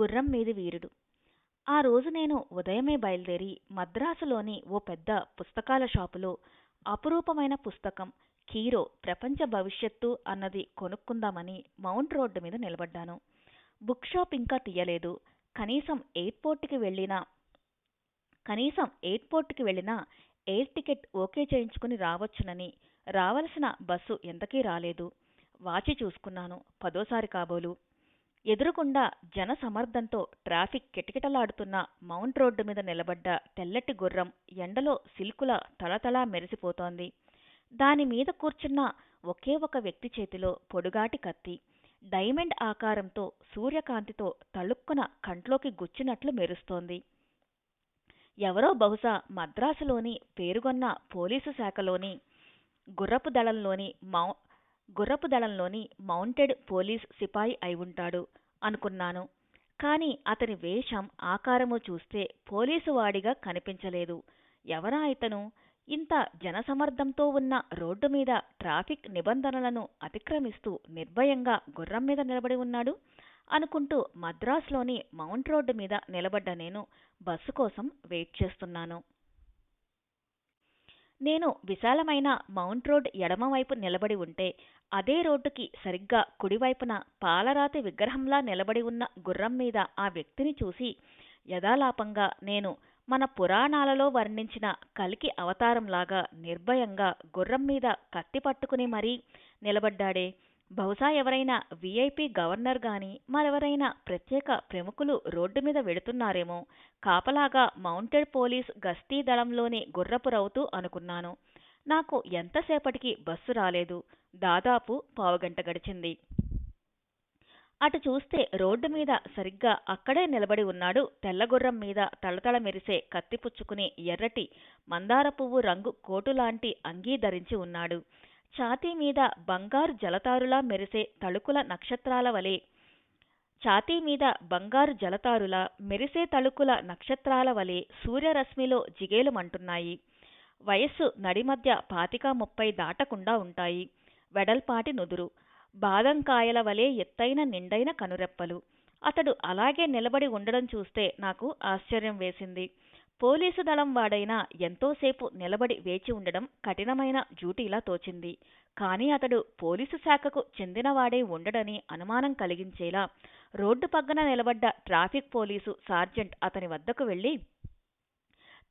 గుర్రం మీది వీరుడు. ఆ రోజు నేను ఉదయమే బయలుదేరి మద్రాసులోని ఓ పెద్ద పుస్తకాల షాపులో అపురూపమైన పుస్తకం కీరో ప్రపంచ భవిష్యత్తు అన్నది కొనుక్కుందామని మౌంట్ రోడ్డు మీద నిలబడ్డాను. బుక్ షాప్ ఇంకా తీయలేదు. కనీసం ఎయిర్పోర్ట్కి వెళ్ళినా కనీసం ఎయిర్పోర్ట్కి వెళ్ళినా ఎయిర్ టికెట్ ఓకే చేయించుకుని రావచ్చునని రావలసిన బస్సు ఎంతకీ రాలేదు. వాచి చూసుకున్నాను. పదోసారి కాబోలు. ఎదురుకుండా జన సమర్థంతో ట్రాఫిక్ కిటకిటలాడుతున్న మౌంట్ రోడ్డు మీద నిలబడ్డ తెల్లటి గుర్రం ఎండలో సిల్కుల తలతలా మెరిసిపోతోంది. దాని మీద కూర్చున్న ఒకే ఒక వ్యక్తి చేతిలో పొడుగాటి కత్తి డైమండ్ ఆకారంతో సూర్యకాంతితో తళుక్కున కంట్లోకి గుచ్చినట్లు మెరుస్తోంది. ఎవరో బహుశా మద్రాసులోని పేరుగొన్న పోలీసు శాఖలోని గుర్రపు దళంలోని మౌ గుర్రపు దళంలోని మౌంటెడ్ పోలీస్ సిపాయి అయి ఉంటాడు అనుకున్నాను. కాని అతని వేషం ఆకారము చూస్తే పోలీసు వాడిగా కనిపించలేదు. ఎవరా ఇతను? ఇంత జనసమర్థంతో ఉన్న రోడ్డు మీద ట్రాఫిక్ నిబంధనలను అతిక్రమిస్తూ నిర్భయంగా గుర్రం మీద నిలబడి ఉన్నాడు? అనుకుంటూ మద్రాసులోని మౌంట్ రోడ్డు మీద నిలబడ్డ నేను బస్సు కోసం వెయిట్ చేస్తున్నాను. నేను విశాలమైన మౌంట్ రోడ్ ఎడమవైపు నిలబడి ఉంటే అదే రోడ్డుకి సరిగ్గా కుడివైపున పాలరాతి విగ్రహంలా నిలబడి ఉన్న గుర్రం మీద ఆ వ్యక్తిని చూసి యథాలాపంగా నేను మన పురాణాలలో వర్ణించిన కలికి అవతారంలాగా నిర్భయంగా గుర్రం మీద కత్తి పట్టుకుని మరీ నిలబడ్డాడే. బహుశా ఎవరైనా వీఐపీ గవర్నర్ గాని మరెవరైనా ప్రత్యేక ప్రముఖులు రోడ్డు మీద వెళుతున్నారేమో కాపలాగా మౌంటెడ్ పోలీస్ గస్తీ దళంలోని గుర్రపు రౌతు అనుకున్నాను. నాకు ఎంతసేపటికి బస్సు రాలేదు. దాదాపు పావుగంట గడిచింది. అటు చూస్తే రోడ్డు మీద సరిగ్గా అక్కడే నిలబడి ఉన్నాడు తెల్లగుర్రం మీద తళతళ మెరిసే కత్తి పుచ్చుకుని ఎర్రటి మందార పువ్వు రంగు కోటు లాంటి అంగీ ధరించి ఉన్నాడు. ఛాతీ మీద బంగారు జలతారులా మెరిసే తళుకుల నక్షత్రాల వలె. ఛాతీ మీద బంగారు జలతారుల మెరిసే తళుకుల నక్షత్రాల వలె సూర్యరశ్మిలో జిగేలుమంటున్నాయి వయస్సు నడిమధ్య పాతిక ముప్పై దాటకుండా ఉంటాయి. వెడల్పాటి నుదురు. బాదంకాయల వలె ఎత్తైన నిండైన కనురెప్పలు. అతడు అలాగే నిలబడి ఉండడం చూస్తే నాకు ఆశ్చర్యం వేసింది. పోలీసు దళం వాడైనా ఎంతోసేపు నిలబడి వేచి ఉండడం కఠినమైన డ్యూటీలా తోచింది. కానీ అతడు పోలీసు శాఖకు చెందినవాడే ఉండడని అనుమానం కలిగించేలా రోడ్డు పక్కన నిలబడ్డ ట్రాఫిక్ పోలీసు సార్జెంట్ అతని వద్దకు వెళ్ళి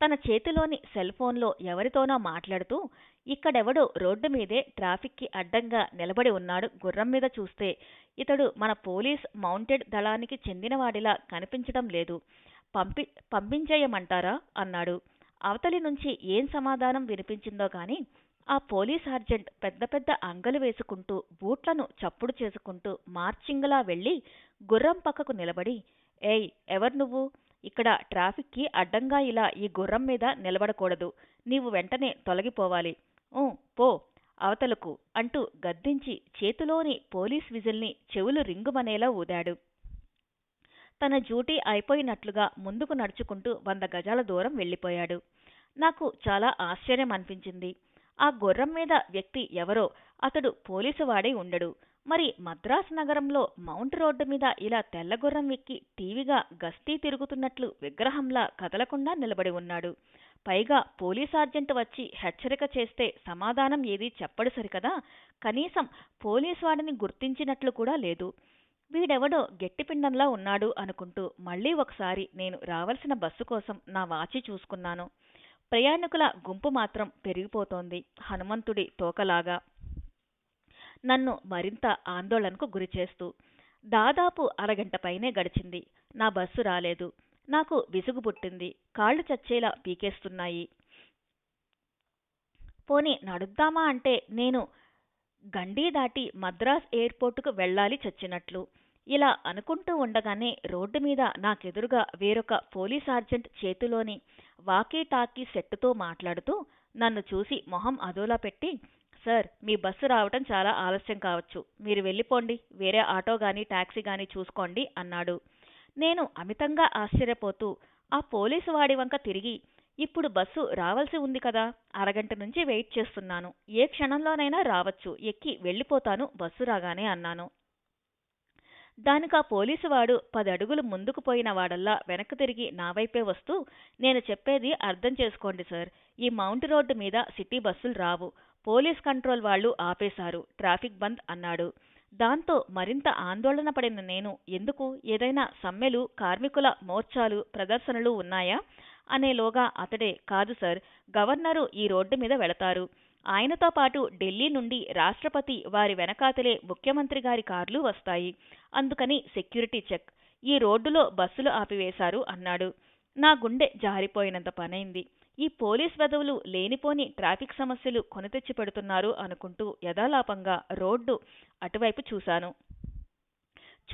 తన చేతిలోని సెల్ ఫోన్లో ఎవరితోనో మాట్లాడుతూ ఇక్కడెవడో రోడ్డు మీదే ట్రాఫిక్కి అడ్డంగా నిలబడి ఉన్నాడు గుర్రం మీద చూస్తే. ఇతడు మన పోలీస్ మౌంటెడ్ దళానికి చెందినవాడిలా కనిపించడం లేదు. పంపి పంపించేయమంటారా? అన్నాడు. అవతలి నుంచి ఏం సమాధానం వినిపించిందో గాని ఆ పోలీస్ సార్జెంట్ పెద్ద పెద్ద అంగలు వేసుకుంటూ బూట్లను చప్పుడు చేసుకుంటూ మార్చింగ్లా వెళ్ళి గుర్రం పక్కకు నిలబడి ఏయ్ ఎవరు నువ్వు? ఇక్కడ ట్రాఫిక్కి అడ్డంగా ఇలా ఈ గుర్రం మీద నిలబడకూడదు. నీవు వెంటనే తొలగిపోవాలి. ఊ పో అవతలకు అంటూ గద్దించి చేతిలోని పోలీస్ విజిల్ని చెవులు రింగుమనేలా ఊదాడు. తన డ్యూటీ అయిపోయినట్లుగా ముందుకు నడుచుకుంటూ వంద గజాల దూరం వెళ్ళిపోయాడు. నాకు చాలా ఆశ్చర్యం అనిపించింది. ఆ గుర్రం మీద వ్యక్తి ఎవరో అతడు పోలీసు వాడై ఉండడు. మరి మద్రాసు నగరంలో మౌంట్ రోడ్డు మీద ఇలా తెల్లగుర్రం ఎక్కి టీవీగా గస్తీ తిరుగుతున్నట్లు విగ్రహంలా కదలకుండా నిలబడి ఉన్నాడు. పైగా పోలీస్ సార్జెంట్ వచ్చి హెచ్చరిక చేస్తే సమాధానం ఏదీ చెప్పడు సరికదా? కనీసం పోలీసు వాడిని గుర్తించినట్లు కూడా లేదు. వీడెవడో గట్టిపిండంలా ఉన్నాడు అనుకుంటూ మళ్ళీ ఒకసారి నేను రావలసిన బస్సు కోసం నా వాచి చూసుకున్నాను. ప్రయాణికుల గుంపు మాత్రం పెరిగిపోతోంది హనుమంతుడి తోకలాగా. నన్ను మరింత ఆందోళనకు గురిచేస్తూ దాదాపు అరగంట పైనే గడిచింది. నా బస్సు రాలేదు. నాకు విసుగు పుట్టింది. కాళ్ళు చచ్చేలా పీకేస్తున్నాయి. పోనీ నడుద్దామా అంటే నేను గండీ దాటి మద్రాస్ ఎయిర్పోర్టుకు వెళ్ళాలి చచ్చినట్లు. ఇలా అనుకుంటూ ఉండగానే రోడ్డు మీద నాకెదురుగా వేరొక పోలీస్ సార్జెంట్ చేతిలోని వాకీ టాకీ సెట్టుతో మాట్లాడుతూ నన్ను చూసి మొహం అదోలా పెట్టి సార్ మీ బస్సు రావటం చాలా ఆలస్యం కావచ్చు. మీరు వెళ్ళిపోండి. వేరే ఆటో గాని టాక్సీ గాని చూసుకోండి అన్నాడు. నేను అమితంగా ఆశ్చర్యపోతూ ఆ పోలీసు వాడి వంక తిరిగి ఇప్పుడు బస్సు రావాల్సి ఉంది కదా. అరగంట నుంచి వెయిట్ చేస్తున్నాను. ఏ క్షణంలోనైనా రావచ్చు. ఎక్కి వెళ్ళిపోతాను బస్సు రాగానే అన్నాను. దానికా పోలీసువాడు పది అడుగులు ముందుకు పోయిన వాడల్లా వెనక్కి తిరిగి నా వైపే వస్తూ నేను చెప్పేది అర్థం చేసుకోండి సార్ ఈ మౌంట్ రోడ్డు మీద సిటీ బస్సులు రావు పోలీస్ కంట్రోల్ వాళ్ళు ఆపేశారు ట్రాఫిక్ బంద్ అన్నాడు. దాంతో మరింత ఆందోళన పడిన నేను ఎందుకు ఏదైనా సమ్మెలు కార్మికుల మోర్చాలు ప్రదర్శనలు ఉన్నాయా? అనేలోగా అతడే కాదు సార్ గవర్నరు ఈ రోడ్డు మీద వెళతారు. ఆయనతో పాటు ఢిల్లీ నుండి రాష్ట్రపతి వారి వెనకాతలే ముఖ్యమంత్రి గారి కార్లు వస్తాయి. అందుకని సెక్యూరిటీ చెక్. ఈ రోడ్డులో బస్సులు ఆపివేశారు అన్నాడు. నా గుండె జారిపోయినంత పనైంది. ఈ పోలీస్ వెధవులు లేనిపోని ట్రాఫిక్ సమస్యలు కొనితెచ్చి పెడుతున్నారు అనుకుంటూ యథాలాపంగా రోడ్డు అటువైపు చూశాను.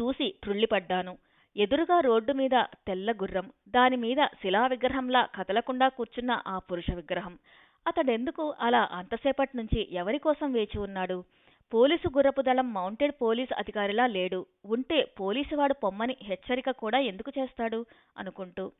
చూసి త్రుళ్ళిపడ్డాను. ఎదురుగా రోడ్డు మీద తెల్ల గుర్రం దానిమీద శిలా విగ్రహంలా కదలకుండా కూర్చున్న ఆ పురుష విగ్రహం. అతడెందుకు అలా అంతసేపటి నుంచి ఎవరి కోసం వేచి ఉన్నాడు? పోలీసు గుర్రపు దళం మౌంటెడ్ పోలీస్ అధికారిలా లేడు. ఉంటే పోలీసువాడు పొమ్మని హెచ్చరిక కూడా ఎందుకు చేస్తాడు? అనుకుంటూ.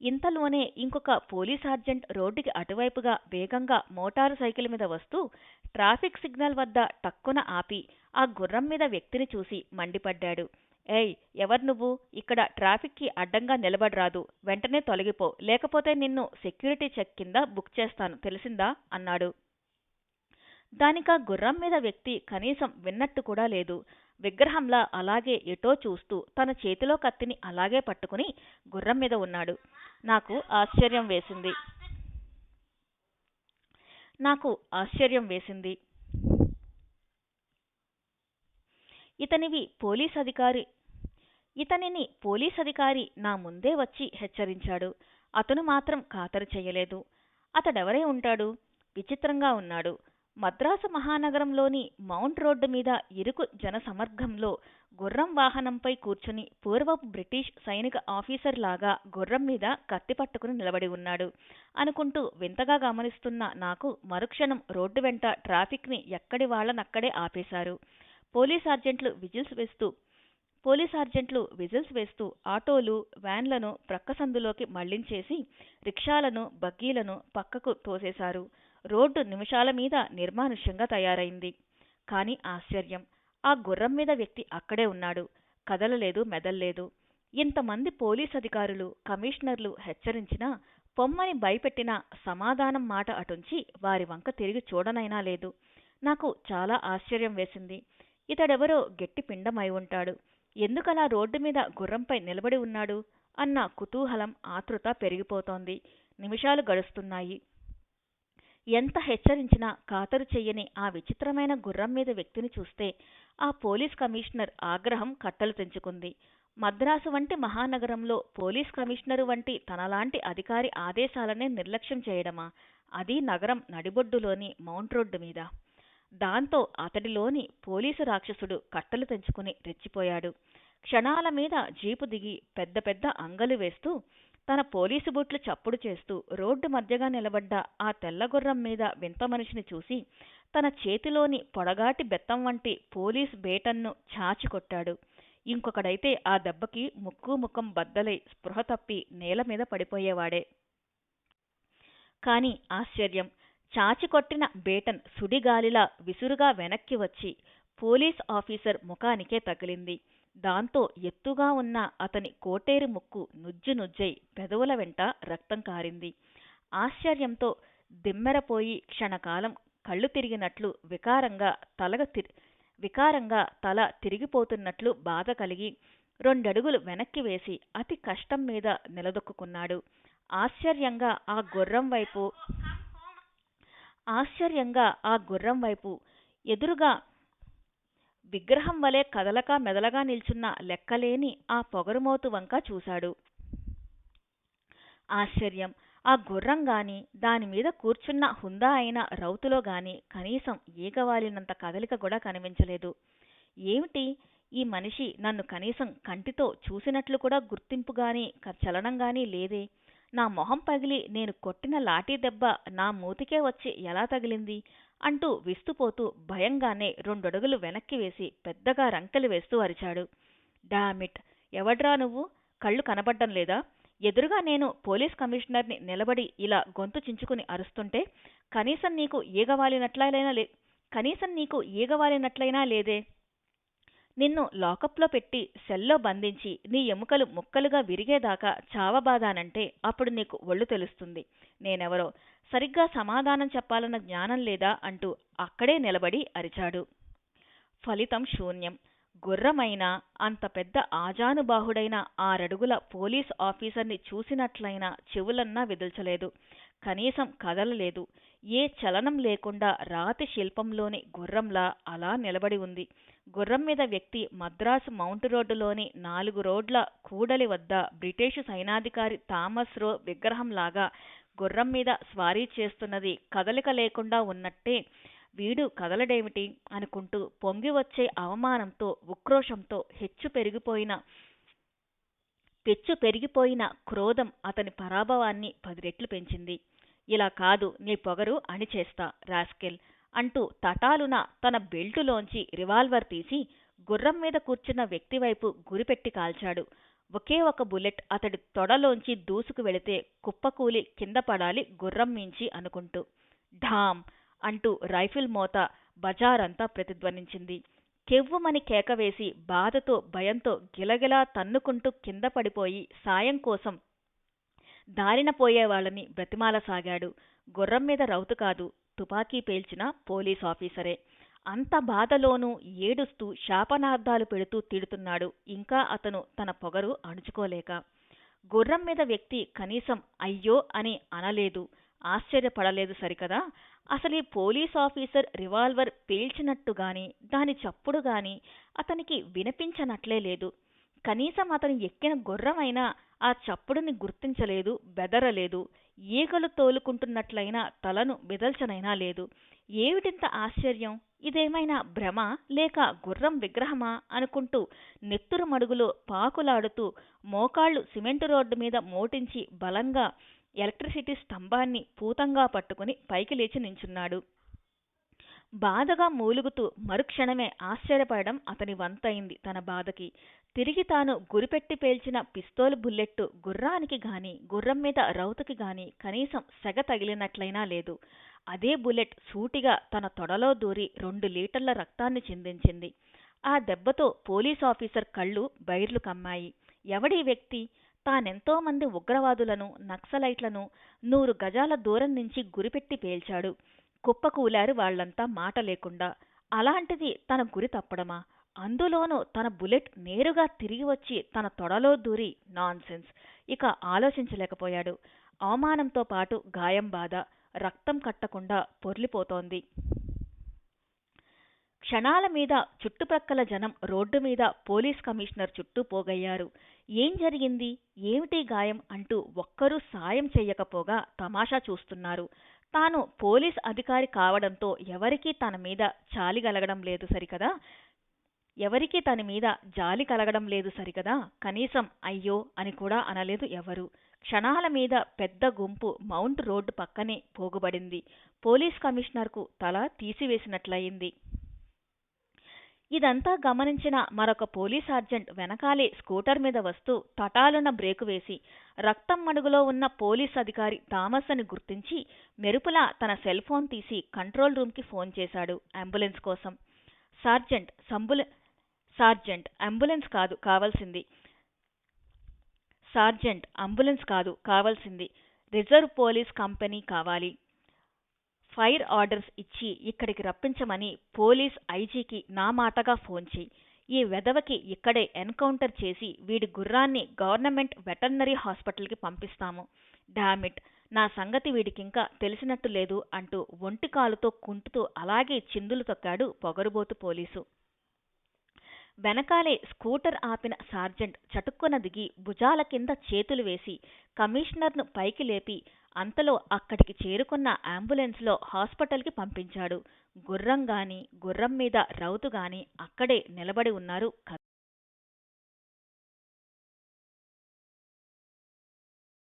ఇంతలోనే ఇంకొక పోలీస్ సార్జెంట్ రోడ్డుకి అటువైపుగా వేగంగా మోటారు సైకిల్ మీద వస్తూ ట్రాఫిక్ సిగ్నల్ వద్ద టక్కున ఆపి ఆ గుర్రం మీద వ్యక్తిని చూసి మండిపడ్డాడు. ఏయ్ ఎవరు నువ్వు? ఇక్కడ ట్రాఫిక్కి అడ్డంగా నిలబడరాదు. వెంటనే తొలగిపో. లేకపోతే నిన్ను సెక్యూరిటీ చెక్ కింద బుక్ చేస్తాను. తెలిసిందా? అన్నాడు. దానికా గుర్రం మీద వ్యక్తి కనీసం విన్నట్టు కూడా లేదు. విగ్రహంలా అలాగే ఎటో చూస్తూ తన చేతిలో కత్తిని అలాగే పట్టుకుని గుర్రం మీద ఉన్నాడు. నాకు ఆశ్చర్యం వేసింది. నాకు ఆశ్చర్యం వేసింది. ఇతనివి పోలీస్ అధికారి ఇతనిని పోలీస్ అధికారి నా ముందే వచ్చి హెచ్చరించాడు. అతను మాత్రం ఖాతరు చేయలేదు. అతడెవరై ఉంటాడు? విచిత్రంగా ఉన్నాడు. మద్రాసు మహానగరంలోని మౌంట్ రోడ్డు మీద ఇరుకు జనసమర్గంలో గుర్రం వాహనంపై కూర్చుని పూర్వపు బ్రిటిష్ సైనిక ఆఫీసర్ లాగా గుర్రం మీద కత్తి పట్టుకుని నిలబడి ఉన్నాడు. అనుకుంటూ వింతగా గమనిస్తున్న నాకు మరుక్షణం రోడ్డు వెంట ట్రాఫిక్ని ఎక్కడి వాళ్ళనక్కడే ఆపేశారు. పోలీస్ సార్జెంట్లు విజిల్స్ వేస్తూ పోలీస్ సార్జెంట్లు విజిల్స్ వేస్తూ ఆటోలు వ్యాన్లను ప్రక్క సందులోకి మళ్ళించేసి రిక్షాలను బగ్గీలను పక్కకు తోసేశారు. రోడ్డు నిమిషాల మీద నిర్మానుష్యంగా తయారైంది. కాని ఆశ్చర్యం ఆ గుర్రం మీద వ్యక్తి అక్కడే ఉన్నాడు. కదలలేదు మెదల్లేదు. ఇంతమంది పోలీస్ అధికారులు కమిషనర్లు హెచ్చరించినా పొమ్మని భయపెట్టిన సమాధానం మాట అటుంచి వారి వంక తిరిగి చూడనైనా లేదు. నాకు చాలా ఆశ్చర్యం వేసింది. ఇతడెవరో గట్టి పిండమై ఉంటాడు. ఎందుకలా రోడ్డు మీద గుర్రంపై నిలబడి ఉన్నాడు? అన్న కుతూహలం ఆతృత పెరిగిపోతోంది. నిమిషాలు గడుస్తున్నాయి. ఎంత హెచ్చరించినా ఖాతరు చెయ్యని ఆ విచిత్రమైన గుర్రం మీద వ్యక్తిని చూస్తే ఆ పోలీస్ కమిషనర్ ఆగ్రహం కట్టలు తెంచుకుంది. మద్రాసు వంటి మహానగరంలో పోలీస్ కమిషనరు వంటి తనలాంటి అధికారి ఆదేశాలనే నిర్లక్ష్యం చేయడమా? అది నగరం నడిబొడ్డులోని మౌంట్ రోడ్డు మీద. దాంతో అతడిలోని పోలీసు రాక్షసుడు కట్టలు తెంచుకుని రెచ్చిపోయాడు. క్షణాల మీద జీపు దిగి పెద్ద పెద్ద అంగలు వేస్తూ తన పోలీసు బూట్లు చప్పుడు చేస్తూ రోడ్డు మధ్యగా నిలబడ్డ ఆ తెల్లగుర్రం మీద వింత మనిషిని చూసి తన చేతిలోని పొడగాటి బెత్తం వంటి పోలీస్ బేటన్ను చాచి కొట్టాడు ఇంకొకడైతే ఆ దెబ్బకి ముక్కు ముఖం బద్దలై స్పృహ తప్పి నేల మీద పడిపోయేవాడే. కాని ఆశ్చర్యం చాచి కొట్టిన బేటన్ సుడిగాలిలా విసురుగా వెనక్కి వచ్చి పోలీస్ ఆఫీసర్ ముఖానికే తగిలింది. దాంతో ఎత్తుగా ఉన్న అతని కోటేరు ముక్కు నుజ్జు నుజ్జై పెదవుల వెంట రక్తం కారింది. ఆశ్చర్యంతో దిమ్మెరపోయి క్షణకాలం కళ్ళు తిరిగినట్లు వికారంగా తలగ తిరి వికారంగా తల తిరిగిపోతున్నట్లు బాధ కలిగి రెండడుగులు వెనక్కి వేసి అతి కష్టం మీద నిలదొక్కున్నాడు ఆశ్చర్యంగా ఆ గుర్రం వైపు ఆశ్చర్యంగా ఆ గుర్రం వైపు. ఎదురుగా విగ్రహం వలె కదలక మెదలగా నిల్చున్న లెక్కలేని ఆ పొగరుమోతు వంక చూశాడు. ఆశ్చర్యం! ఆ గుర్రం గాని దానిమీద కూర్చున్న హుందా అయిన రౌతులో గాని కనీసం ఈగవాలినంత కదలిక కూడా కనిపించలేదు. ఏమిటి? ఈ మనిషి నన్ను కనీసం కంటితో చూసినట్లు కూడా గుర్తింపుగాని చలనంగాని లేదే. నా మొహం పగిలి నేను కొట్టిన లాఠీ దెబ్బ నా మూతికే వచ్చి ఎలా తగిలింది? అంటూ విస్తుపోతూ భయంగానే రెండడుగులు వెనక్కి వేసి పెద్దగా రంకెలు వేస్తూ అరిచాడు. డామిట్ ఎవడ్రా నువ్వు? కళ్ళు కనబడ్డం లేదా? ఎదురుగా నేను పోలీస్ కమిషనర్ని నిలబడి ఇలా గొంతు చించుకుని అరుస్తుంటే కనీసం నీకు ఈగవాలినట్లయినా లే కనీసం నీకు ఈగవాలినట్లయినా లేదే? నిన్ను లాకప్లో పెట్టి సెల్లో బంధించి నీ ఎముకలు ముక్కలుగా విరిగేదాకా చావబాదానంటే అప్పుడు నీకు ఒళ్ళు తెలుస్తుంది. నేనెవరో? సరిగ్గా సమాధానం చెప్పాలన్న జ్ఞానం లేదా అంటూ అక్కడే నిలబడి అరిచాడు. ఫలితం శూన్యం. గుర్రమైన అంత పెద్ద ఆజానుబాహుడైన ఆరడుగుల పోలీస్ ఆఫీసర్ని చూసినట్లయినా చెవులన్నా విదల్చలేదు. కనీసం కదలలేదు. ఏ చలనం లేకుండా రాతి శిల్పంలోని గుర్రంలా అలా నిలబడి ఉంది. గుర్రం మీద వ్యక్తి మద్రాసు మౌంట్ రోడ్డులోని నాలుగు రోడ్ల కూడలి వద్ద బ్రిటిషు సైనాధికారి థామస్ రో విగ్రహంలాగా గుర్రం మీద స్వారీ చేస్తున్నది కదలిక లేకుండా ఉన్నట్టే వీడు కదలడేమిటి అనుకుంటూ పొంగి వచ్చే అవమానంతో ఉక్రోషంతో హెచ్చు పెరిగిపోయిన పెచ్చు పెరిగిపోయిన క్రోధం అతని పరాభవాన్ని పది రెట్లు పెంచింది. ఇలా కాదు నీ పొగరు అణిచేస్తా రాస్కెల్ అంటూ తటాలున తన బెల్టులోంచి రివాల్వర్ తీసి గుర్రం మీద కూర్చున్న వ్యక్తి వైపు గురిపెట్టి కాల్చాడు. ఒకే ఒక బుల్లెట్ అతడి తొడలోంచి దూసుకు వెళితే కుప్పకూలి కింద పడాలి గుర్రం మించి అనుకుంటూ. ఢామ్ అంటూ రైఫిల్ మోత బజారంతా ప్రతిధ్వనించింది. కెవ్వుమని కేకవేసి బాధతో భయంతో గిలగిలా తన్నుకుంటూ కింద పడిపోయి సాయం కోసం దారిన పోయేవాళ్ళని బ్రతిమాలసాగాడు. గుర్రం మీద రౌతు కాదు తుపాకీ పేల్చిన పోలీస్ ఆఫీసరే. అంత బాధలోనూ ఏడుస్తూ శాపనార్థాలు పెడుతూ తిడుతున్నాడు. ఇంకా అతను తన పొగరు అణుచుకోలేక. గుర్రం మీద వ్యక్తి కనీసం అయ్యో అని అనలేదు. ఆశ్చర్యపడలేదు సరికదా? అసలు పోలీస్ ఆఫీసర్ రివాల్వర్ పేల్చినట్టుగాని దాని చప్పుడు గాని అతనికి వినిపించనట్లే లేదు. కనీసం అతను ఎక్కిన గుర్రమైనా ఆ చప్పుడుని గుర్తించలేదు బెదరలేదు. ఈగలు తోలుకుంటున్నట్లయినా తలను బెదల్చనైనా లేదు. ఏమిటింత ఆశ్చర్యం? ఇదేమైనా భ్రమ లేక గుర్రం విగ్రహమా అనుకుంటూ నెత్తురు మడుగులో పాకులాడుతూ మోకాళ్ళు సిమెంటు రోడ్డు మీద మోటించి బలంగా ఎలక్ట్రిసిటీ స్తంభాన్ని పూతంగా పట్టుకుని పైకి లేచి నించున్నాడు. బాధగా మూలుగుతూ మరుక్షణమే ఆశ్చర్యపడడం అతని వంతైంది తన బాధకి. తిరిగి తాను గురిపెట్టి పేల్చిన పిస్తోల్ బుల్లెట్టు గుర్రానికి గాని గుర్రం మీద రౌతుకి గాని కనీసం సెగ తగిలినట్లయినా లేదు. అదే బుల్లెట్ సూటిగా తన తొడలో దూరి రెండు లీటర్ల రక్తాన్ని చిందించింది. ఆ దెబ్బతో పోలీస్ ఆఫీసర్ కళ్ళు బైర్లు కమ్మాయి. ఎవడీ వ్యక్తి? తానెంతో మంది ఉగ్రవాదులను నక్సలైట్లను నూరు గజాల దూరం నుంచి గురిపెట్టి పేల్చాడు. కుప్పకూలారు వాళ్ళంతా మాట లేకుండా అలాంటిది తన గురి తప్పడమా? అందులోనూ తన బుల్లెట్ నేరుగా తిరిగి వచ్చి తన తొడలో దూరి నాన్సెన్స్. ఇక ఆలోచించలేకపోయాడు. అవమానంతో పాటు గాయం బాధ రక్తం కట్టకుండా పొర్లిపోతోంది. క్షణాల మీద చుట్టుప్రక్కల జనం రోడ్డు మీద పోలీస్ కమిషనర్ చుట్టూ పోగయ్యారు. ఏం జరిగింది? ఏమిటి గాయం? అంటూ ఒక్కరూ సాయం చెయ్యకపోగా తమాషా చూస్తున్నారు. తాను పోలీస్ అధికారి కావడంతో ఎవరికీ తన మీద చాలి కలగడం లేదు సరికదా? ఎవరికీ తన మీద జాలి కలగడం లేదు సరికదా? కనీసం అయ్యో అని కూడా అనలేదు ఎవరు. క్షణాల మీద పెద్ద గుంపు మౌంట్ రోడ్డు పక్కనే పోగుబడింది. పోలీస్ కమిషనర్కు తల తీసివేసినట్లయింది. ఇదంతా గమనించిన మరొక పోలీస్ సార్జెంట్ వెనకాలే స్కూటర్ మీద వస్తూ తటాలున బ్రేకు వేసి రక్తం మడుగులో ఉన్న పోలీస్ అధికారి థామస్ని గుర్తించి మెరుపులా తన సెల్ ఫోన్ తీసి కంట్రోల్ రూమ్కి ఫోన్ చేశాడు అంబులెన్స్ కోసం. సార్జెంట్ సంబుల సార్జెంట్ అంబులెన్స్ కాదు కావాల్సింది. సార్జెంట్ అంబులెన్స్ కాదు కావాల్సింది. రిజర్వ్ పోలీస్ కంపెనీ కావాలి. ఫైర్ ఆర్డర్స్ ఇచ్చి ఇక్కడికి రప్పించమని పోలీస్ ఐజీకి నా మాటగా ఫోన్ చేయి. ఈ వెధవకి ఇక్కడే ఎన్కౌంటర్ చేసి వీడి గుర్రాన్ని గవర్నమెంట్ వెటర్నరీ హాస్పిటల్కి పంపిస్తాము. డామిట్ నా సంగతి వీడికింకా తెలిసినట్టు లేదు అంటూ ఒంటి కాలుతో కుంటుతూ అలాగే చిందులు తొక్కాడు పొగరుబోతు పోలీసు. వెనకాలే స్కూటర్ ఆపిన సార్జెంట్ చటుక్కున దిగి భుజాల కింద చేతులు వేసి కమిషనర్ను పైకి లేపి అంతలో అక్కడికి చేరుకున్న అంబులెన్స్లో హాస్పిటల్కి పంపించాడు. గుర్రం గాని గుర్రం మీద రౌతు గాని అక్కడే నిలబడి ఉన్నారు